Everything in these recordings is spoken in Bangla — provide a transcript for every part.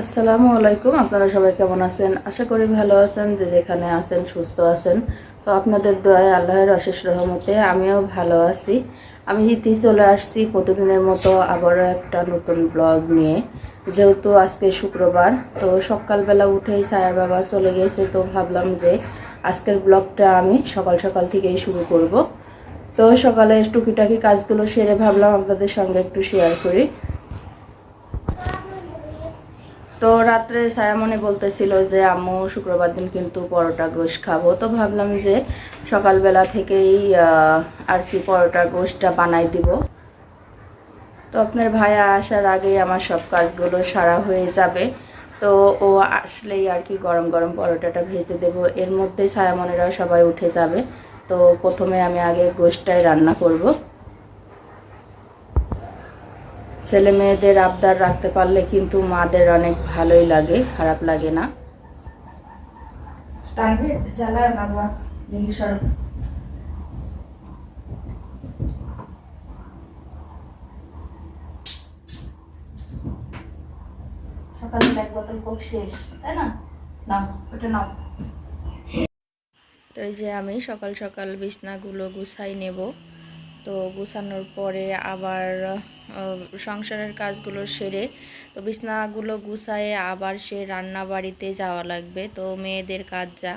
আসসালামু আলাইকুম, আপনারা সবাই কেমন আছেন? আশা করি ভালো আছেন, যে যেখানে আছেন, সুস্থ আছেন। তো আপনাদের দোয়ায় আল্লাহর অশেষ রহমতে আমিও ভালো আছি। আমি ইতি চলে আসছি প্রতিদিনের মতো আবারও একটা নতুন ব্লগ নিয়ে। যেহেতু আজকে শুক্রবার, তো সকালবেলা উঠেই সায়ার বাবা চলে গেছে, তো ভাবলাম যে আজকের ব্লগটা আমি সকাল সকাল থেকেই শুরু করব। তো সকালে টুকিটাকি কাজগুলো সেরে ভাবলাম আপনাদের সঙ্গে একটু শেয়ার করি। তো রাত্রে ছায়ামণি বলতেছিল যে, আম্মু, শুক্রবার দিন কিন্তু পরোটা গোশ খাব। তো ভাবলাম যে সকালবেলা থেকেই আর কি পরোটা গোশটা বানাই দিব। তো আপনার ভাইয়া আসার আগেই আমার সব কাজগুলো সারা হয়ে যাবে। তো ও আসলেই আর কি গরম গরম পরোটাটা ভেজে দেব। এর মধ্যে ছায়ামণিরা সবাই উঠে যাবে। তো প্রথমে আমি আগে গোশটাই রান্না করব। ছেলে মেয়েদের আবদার রাখতে পারলে কিন্তু মাদের অনেক ভালোই লাগে খারাপ লাগে না। সকালে এক বোতল কোক শেষ তাই না? নাও ওটা নাও। তো এই যে আমি সকাল সকাল বিছনাগুলো গুছাই নেব। তো গুছানোর পরে আবার সংসারের কাজগুলো সেরে তো বিছনাগুলো গুছায়ে আবার সে রান্না বাড়িতে যাওয়া লাগবে। তো মেয়েদের কাজ যা।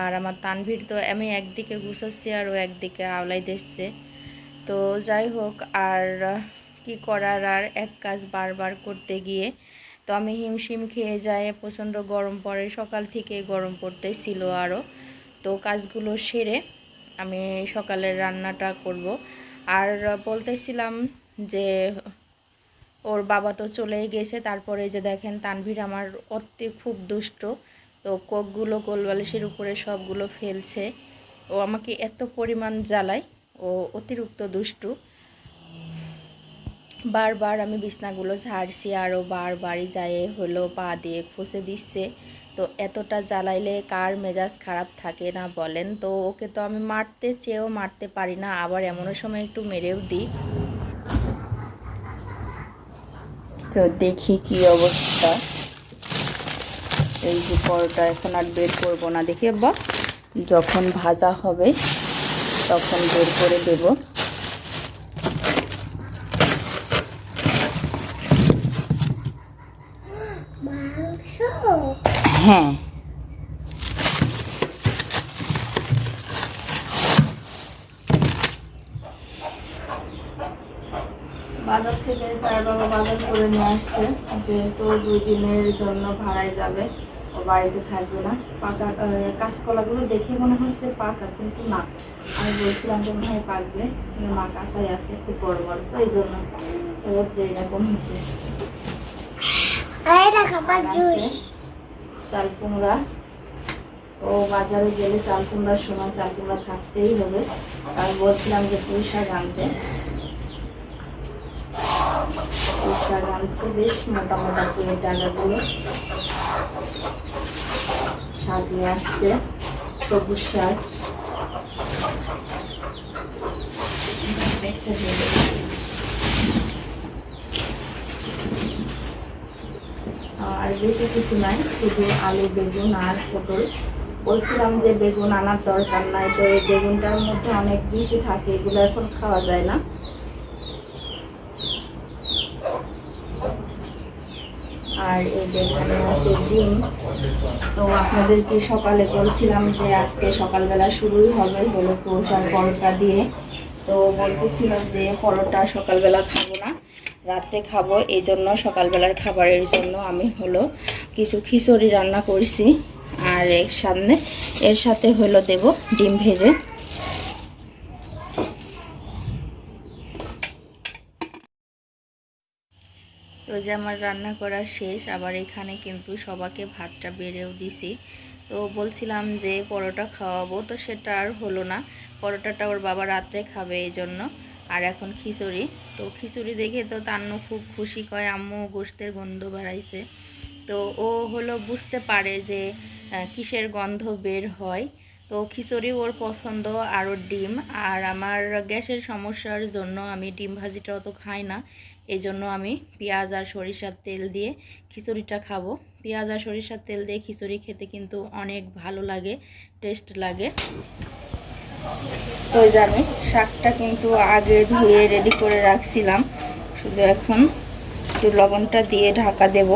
আর আমার তানভীর তো আমি একদিকে গুছাচ্ছি আর ও একদিকে আওলাই দিচ্ছে। তো যাই হোক, আর কি করার আর এক কাজ বারবার করতে গিয়ে তো আমি হিমশিম খেয়ে যাই, প্রচণ্ড গরম পড়ে। সকাল থেকে গরম পড়তে ছিল আরও। তো কাজগুলো সেরে আমি সকালের রান্নাটা করব। আর বলতেছিলাম যে ওর বাবা তো চলেই গেছে, তারপরে যে দেখেন তানভীর আমার অতি খুব দুষ্ট। তো কোকগুলো গোলবালিশের উপরে সবগুলো ফেলছে। ও আমাকে এত পরিমাণ জ্বালায়, ও অতিরিক্ত দুষ্টু। বারবার আমি বিছনাগুলো ঝাড়ছি আরও বারবারই যায় হলো, পা দিয়ে খসে দিচ্ছে। তো এতটা জ্বালাইলে কার মেজাজ খারাপ থাকে না বলেন? তো ওকে তো আমি মারতে চেয়েও মারতে পারি না, আবার এমনও সময় একটু মেরেও দিই। তো দেখি কি অবস্থা। এই যে পরোটা এখন আর বের করব না। দেখি বা যখন ভাজা হবে তখন বের করে দেব। হ্যাঁ বাজার থেকে স্যার বাবা বাজার করে নিয়ে আসছে। যেহেতু দুই দিনের জন্য ভাড়ায় যাবে ও বাড়িতে থাকবে না। পাকা কাঁচকলাগুলো দেখে মনে হচ্ছে পাকা কিন্তু না। আমি বলছিলাম যে মনে হয় পাকবে মা কাঁচাই আছে খুব বড় বড় তো এই জন্য এরকম হয়েছে। চাল কুমড়া। ও বাজারে গেলে চাল কুমড়ার সময় চাল কুমড়া থাকতেই হবে। আর বলছিলাম যে পুঁই শাক আনতে। বেশ আসছে, সবুজ শাক আর বেশি কিছু নাই, শুধু আলু, বেগুন আর পটল। বলছিলাম যে বেগুন আনার দরকার নাই, তো এই বেগুনটার মধ্যে অনেক বেশি থাকে, এগুলো এখন খাওয়া যায় না। আর এই বেগুনে আছে ডিম তো আপনাদেরকে সকালে বলছিলাম যে আজকে সকালবেলা শুরুই হবে হলো প্রসার পরোটা দিয়ে। তো বলতেছিল যে পরোটা সকালবেলা খাব না, রাত্রে খাব, এই জন্য সকালবেলার খাবারের জন্য আমি হলো কিছু খিচুড়ি রান্না করছি। আর এর সামনে, এর সাথে হলো দেব ডিম ভেজে। যে আমার রান্না করা শেষ, আবার এখানে কিন্তু সবাকে ভাতটা বেড়েও দিছি। তো বলছিলাম যে পরোটা খাওয়াবো, তো সেটা আর হলো না। পরোটাটা ওর বাবা রাত্রে খাবে এই জন্য আর এখন খিচুড়ি। তো খিচুড়ি দেখে তো তান্নু খুব খুশি, কয়, আম্মু গোস্তের গন্ধ বাড়াইছে। তো ও হলো বুঝতে পারে যে কিসের গন্ধ বের হয়। তো খিচুড়ি ওর পছন্দ আর ওর ডিম। আর আমার গ্যাসের সমস্যার জন্য আমি ডিম ভাজিটা অত খাই না। এই জন্য আমি পেঁয়াজ আর সরিষার তেল দিয়ে খিচুড়িটা খাব। পেঁয়াজ আর সরিষার তেল দিয়ে খিচুড়ি খেতে কিন্তু অনেক ভালো লাগে, টেস্ট লাগে। তো যে আমি শাকটা কিন্তু আগে ধুয়ে রেডি করে রাখছিলাম। শুধু এখন একটু লবণটা দিয়ে ঢাকা দেব।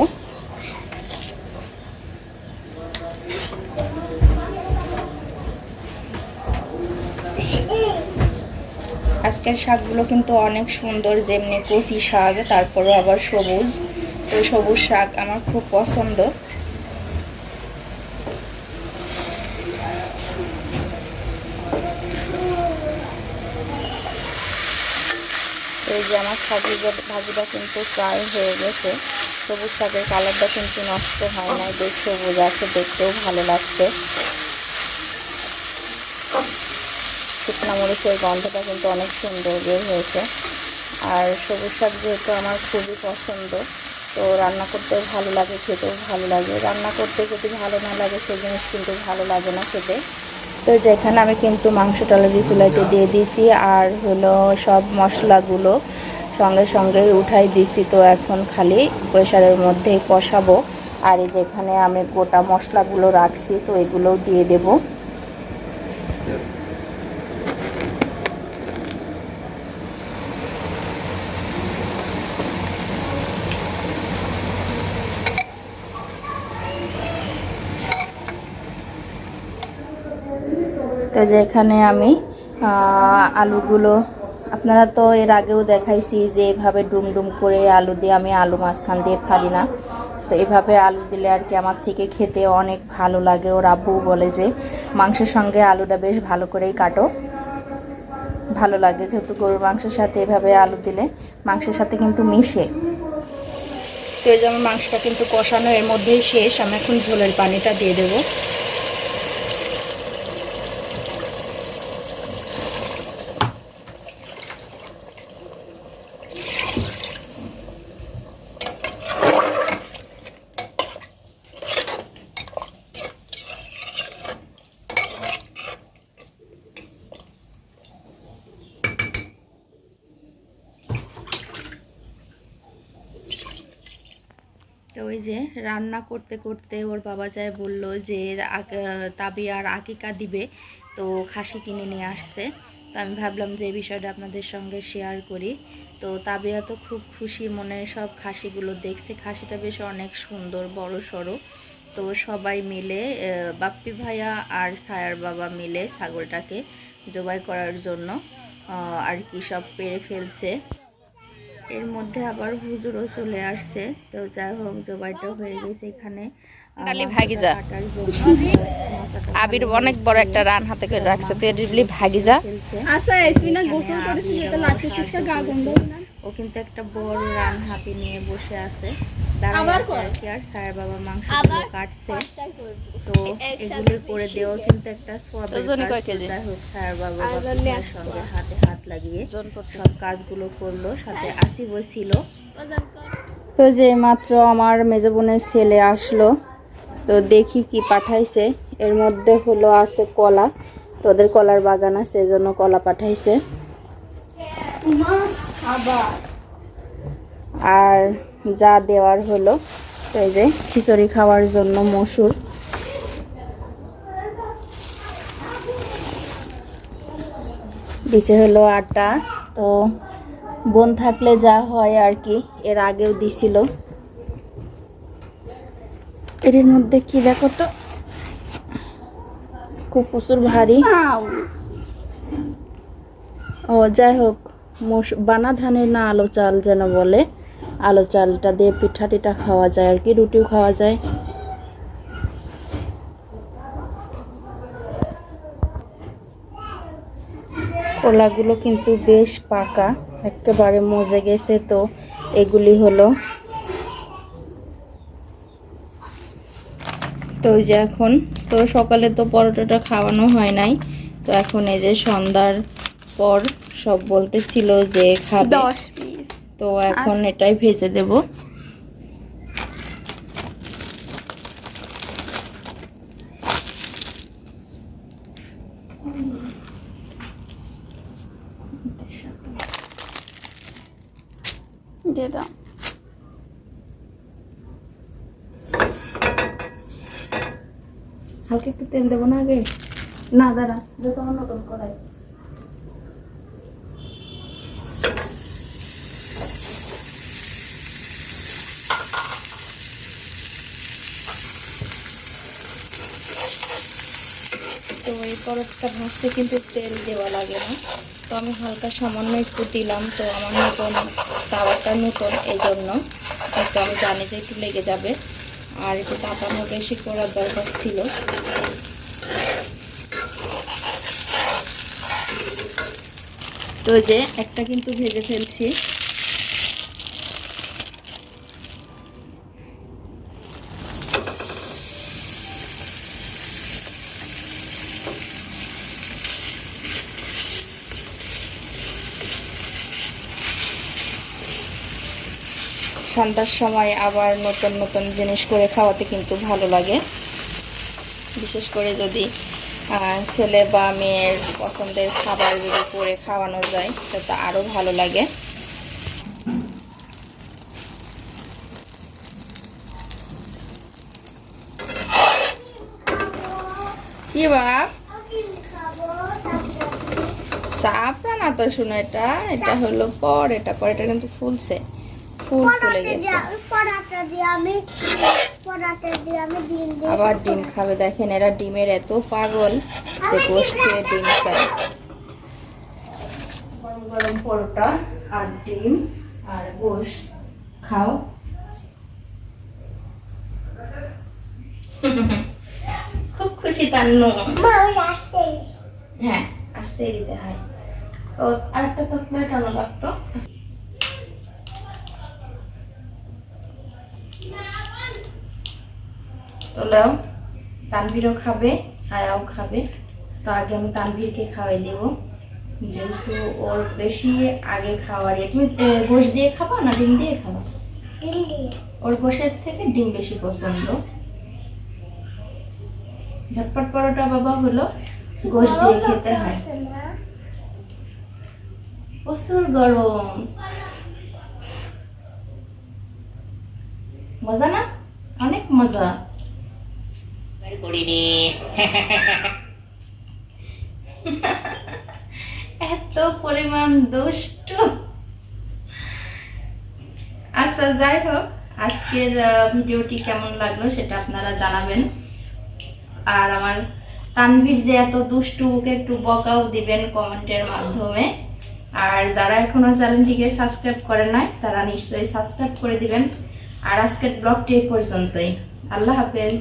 আজকের শাকগুলো কিন্তু অনেক সুন্দর, যেমনি কচি শাক, তারপরও আবার সবুজ। তো সবুজ শাক আমার খুব পছন্দ। এই যে আমার সবজি ভাজিটা কিন্তু প্রায় হয়ে গেছে। সবুজ শাকের কালারটা কিন্তু নষ্ট হয় নাই, বেশ সবুজ আছে, দেখতেও ভালো লাগছে। শুকনা মরিচের গন্ধটা কিন্তু অনেক সুন্দর বের হয়েছে। আর সবুজ শাক যেহেতু আমার খুবই পছন্দ, তো রান্না করতেও ভালো লাগে, খেতেও ভালো লাগে। রান্না করতে যদি ভালো না লাগে, সেই জিনিস কিন্তু ভালো লাগে না খেতে। তো যেখানে আমি কিন্তু মাংসটা অলরেডি চুলাইতে দিয়ে দিয়েছি, আর হলো সব মশলাগুলো সঙ্গে সঙ্গে উঠাই দিছি তো এখন খালি প্রেশারের মধ্যে কষাবো। আর যেখানে আমি গোটা মশলাগুলো রাখছি, তো এগুলোও দিয়ে দেবো। তো যেখানে আমি আলুগুলো, আপনারা তো এর আগেও দেখাইছি যে এভাবে ডুম ডুম করে আলু দিয়ে আমি আলু মাঝখান দিয়ে ফালি না। তো এভাবে আলু দিলে আর কি আমার থেকে খেতে অনেক ভালো লাগে। ওর আব্বু বলে যে, মাংসের সঙ্গে আলুটা বেশ ভালো করেই কাটো। ভালো লাগে যেহেতু গরুর মাংসের সাথে এভাবে আলু দিলে মাংসের সাথে কিন্তু মিশে। তো এই যে আমার মাংসটা কিন্তু কষানো এর মধ্যেই শেষ। আমি এখন ঝোলের পানিটা দিয়ে দেবো। তো ওই যে রান্না করতে করতে ওর বাবা যায় বলল যে তাবি আর আকিকা দিবে, তো খাসি কিনে নিয়ে আসছে। তো আমি ভাবলাম যে, এই বিষয়টা আপনাদের সঙ্গে শেয়ার করি। তো তাবিয়া তো খুব খুশি মনে সব খাসিগুলো দেখছে। খাসিটা বেশ অনেক সুন্দর, বড় সড়ো। তো সবাই মিলে বাপ্পি ভাইয়া আর সায়ার বাবা মিলে ছাগলটাকে জবাই করার জন্য আর কি সব পেরে ফেলছে। এর মধ্যে আবার হুজুরও চলে আসছে। তো যাই হোক জবাইটা হয়ে গেছে এখানে। আহ, ডালি ভাগি যা। কাটার জন্য। মশলাটা আবির অনেক বড় একটা রান হাতে করে রাখছে। তুই এটা ভাগি যা আচ্ছা তুই না গোসল করেছিস এটা লাগতেছিস গা গন্ধ। ও কিন্তু একটা বড় রান হাতে নিয়ে বসে আছে। আর কি সায়ের বাবা মাংস কাটছে। তো এগুলো করে কিন্তু একটা সায়ের বাবা সঙ্গে হাতে হাত লাগিয়ে সব কাজগুলো করল সাথে আসিবও ছিল তো যে মাত্র আমার মেজ বোনের ছেলে আসলো তো দেখি কি পাঠাইছে। এর মধ্যে হলো আছে কলা। তোদের কলার বাগান আছে এজন্য কলা পাঠাইছে। আর যা দেওয়ার হলো এই যে খিচুড়ি খাওয়ার জন্য মসুর। দিছে হলো আটা। তো বোন থাকলে যা হয় আর কি এর আগেও দিছিল। এর মধ্যে কি দেখো তো? খুব প্রচুর ভারী। ও যাই হোক। বানা ধানের না আলো চাল যেন বলে। আলো চালটা দিয়ে পিঠা টিঠা খাওয়া যায় আর কি, রুটিও খাওয়া যায়। কলাগুলো কিন্তু বেশ পাকা, একেবারে মজে গেছে তো। এগুলি হলো তো ওই যে এখন, তো সকালে তো পরোটাটা খাওয়ানো হয় নাই। তো এখন এই যে সন্ধ্যার পর সব বলতেছিল যে খাবে। তো এখন এটাই ভেজে দেব। দিয়ে হালকা একটু তেল দেবো না আগে? না দাদা যত অন্য করাই তো এই পরোটা ভাজতে কিন্তু তেল দেওয়া লাগে না। তো আমি হালকা সামান্য একটু দিলাম, তো আমার নতুন তাওয়াটা নতুন এই জন্য তো আমি জানি যে একটু লেগে যাবে। আর একটু তাপানো বেশি করার দরকার ছিল। তো যে একটা কিন্তু ভেজে ফেলছি। সন্ধ্যার সময় আবার নতুন নতুন জিনিস করে খাওয়াতে কিন্তু ভালো লাগে। বিশেষ করে যদি ছেলে বা মেয়ের পছন্দের খাবার যদি করে খাওয়ানো যায় তাতে আরও ভালো লাগে। কি বাপ না তো শুনো এটা এটা হলো পর, এটা পর, এটা কিন্তু ফুলছে। ফুল ফুলে গেছে। আবার ডিম খাবে দেখেন এরা ডিমের এত পাগল যে গোষ্ঠ খেয়ে ডিম চায় গরম গরম পরোটা আর ডিম আর গোশ খাও। খুব খুশি মা হ্যাঁ আসতেই দিতে হয়। তো আরেকটা তো প্লেট আনা লাগতো তোলাও। তানভীরও খাবে ছায়াও খাবে। তো আগে আমি তানভীরকে খাওয়াই দেব। যেহেতু ওর বেশি আগে খাওয়ার ইয়ে। তুমি গোশ দিয়ে খাবা না ডিম দিয়ে খাবা? ওর গোশের থেকে ডিম বেশি পছন্দ। ঝটপট পরোটা বাবা হলো গোশ দিয়ে খেতে হয়। প্রচুর গরম। মজা না? অনেক মজা। এত পরিমাণ দুষ্টু। আচ্ছা যাই হোক, আজকের ভিডিওটি কেমন লাগল সেটা আপনারা জানাবেন। আর আমার তানভীর যে এত দুষ্টু, ওকে একটু বকাও দিবেন কমেন্টের মাধ্যমে। আর যারা এখনও চ্যানেলটিকে সাবস্ক্রাইব করে নাই, তারা নিশ্চয়ই সাবস্ক্রাইব করে দিবেন। আর আজকের ব্লগটি এই পর্যন্তই। আল্লাহ হাফেজ।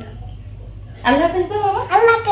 আল্লাহ হাফেজ তো বাবা? আল্লাহকে